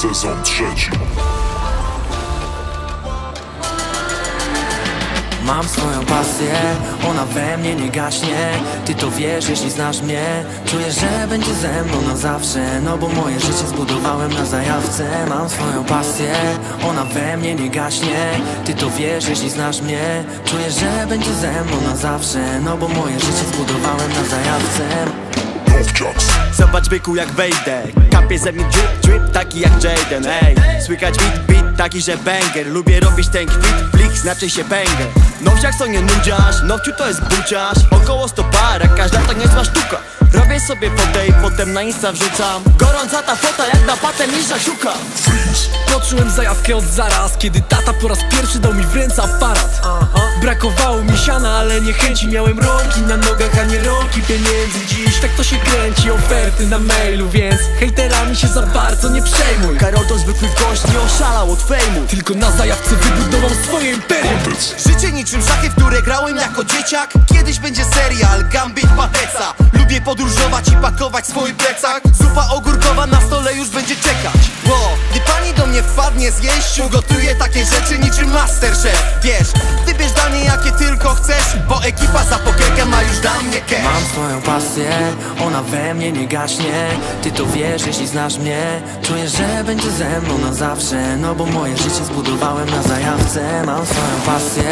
sezon trzeci. Mam swoją pasję, ona we mnie nie gaśnie. Ty to wiesz, jeśli znasz mnie. Czuję, że będzie ze mną na zawsze. No bo moje życie zbudowałem na zajawce. Mam swoją pasję, ona we mnie nie gaśnie. Ty to wiesz, jeśli znasz mnie. Czuję, że będzie ze mną na zawsze. No bo moje życie zbudowałem na zajawce. Zobacz byku jak wejdę Kapie ze mnie drip drip taki jak Jaden Ej, słychać beat beat taki że banger. Lubię robić ten kwit blik znaczy się banger. Nowciak to nie nudziarz, nowciu to jest buciarz. Około 100 para, każda to niezła sztuka. Robię sobie fotę i potem na insta wrzucam. Gorąca ta fota jak na patem nisza szuka. Poczułem zajawkę od zaraz, kiedy tata po raz pierwszy dał mi w ręce aparat Brakowało mi siana, ale nie chęci Miałem rąki na nogach, a nie rąki pieniędzy. Dziś tak to się kręci, oferty na mailu Więc hejterami się za bardzo nie przejmuj. Karol to zwykły gość, nie oszalał od fejmu. Tylko na zajawce wybudował swoje imperium. Życie niczym szachy, w które grałem jako dzieciak. Kiedyś będzie serial Gambit Pateca Lubię podróżować i pakować swój plecak Zupa ogórkowa na stole już będzie czekać. Ło, gdy pani do mnie wpadnie zjeść Ugotuję takie rzeczy niczym Masterchef. Wiesz, wybierz danie jakie tylko chcesz Bo ekipa za pokrykę ma już dla mnie cash. Mam swoją pasję, ona we mnie nie gaśnie. Ty to wiesz, jeśli znasz mnie. Czuję, że będzie ze mną na zawsze. No bo moje życie zbudowałem na zajawce. Mam swoją pasję,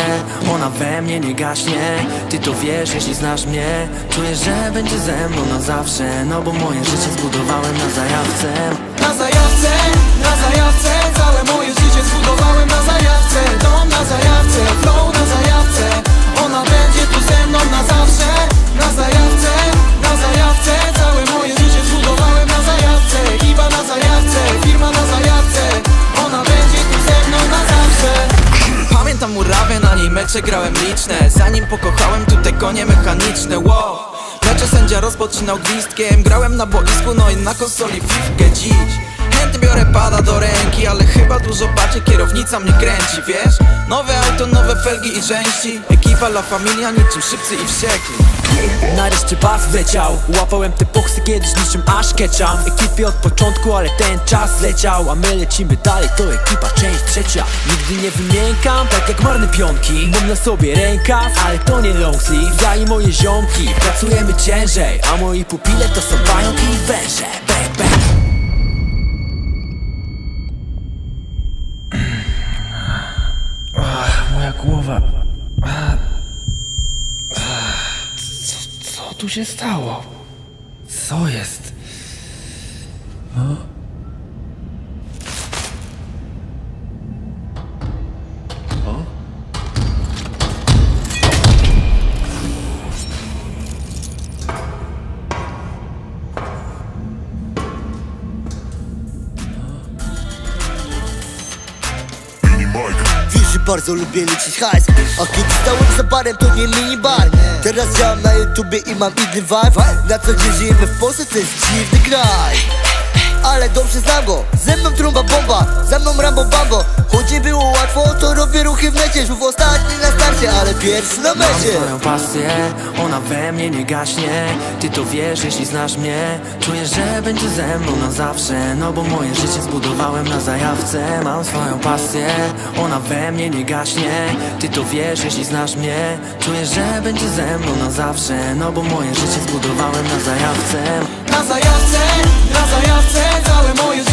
ona we mnie nie gaśnie. Ty to wiesz, jeśli znasz mnie. Czuję, że będzie ze mną na zawsze No bo moje życie zbudowałem na zajawce. Na zajawce, na zajawce Całe moje życie zbudowałem na zajawce. Dom na zajawce, flow na zajawce Ona będzie tu ze mną na zawsze. Na zajawce, na zajawce Całe moje życie zbudowałem na zajawce. Ekipa na zajawce, firma na zajawce Ona będzie tu ze mną na zawsze. Pamiętam murawę, na niej mecze grałem liczne. Zanim pokochałem tutaj konie mechaniczne, wow Mecze sędzia rozpoczynał gwizdkiem. Grałem na boisku, no i na konsoli fifkę dziś. Chętnie biorę pada do ręki, ale chyba dużo baczy Kierownica mnie kręci, wiesz? Nowe auto, nowe felgi i części Ekipa La Familia niczym szybcy i wściekli Nareszcie bas wleciał. Łapałem te poksy kiedyś niczym aż ketchum Ekipie od początku, ale ten czas leciał A my lecimy dalej, to ekipa część trzecia. Nigdy nie wymiękam, tak jak marne pionki. Mam na sobie rękaw, ale to nie long sleeve. Ja i moje ziomki, pracujemy ciężej. A moi pupile to są pająki i węże. Bang, bang Moja głowa tu się stało? Co jest? Mini Mike. Że bardzo lubię liczyć hajs. A kiedy stałem za barem to nie minibar Teraz działam na YouTubie i mam inny vibe. Na co dzień żyjemy w Polsce to jest dziwny kraj ale dobrze znam go, ze mną trumba bomba, za mną Rambo Bambo. Choć nie było łatwo, to robię ruchy w necie. Żółw ostatni na starcie, ale pierwszy na Mam mecie swoją pasję, ona we mnie nie gaśnie. Ty to wiesz, jeśli znasz mnie. Czuję, że będzie ze mną na zawsze. No bo moje życie zbudowałem na zajawce. Mam swoją pasję, ona we mnie nie gaśnie. Ty to wiesz, jeśli znasz mnie. Czuję, że będzie ze mną na zawsze. No bo moje życie zbudowałem na zajawce. Na zajawce, na zajawce Całe moje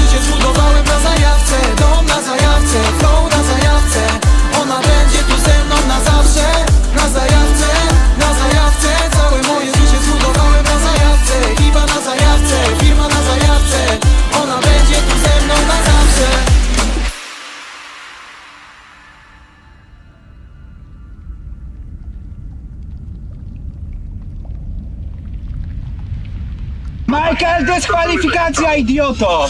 Michael, dyskwalifikacja, idioto!